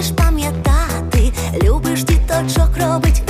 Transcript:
мусиш пам'ятати, любиш діточок робить.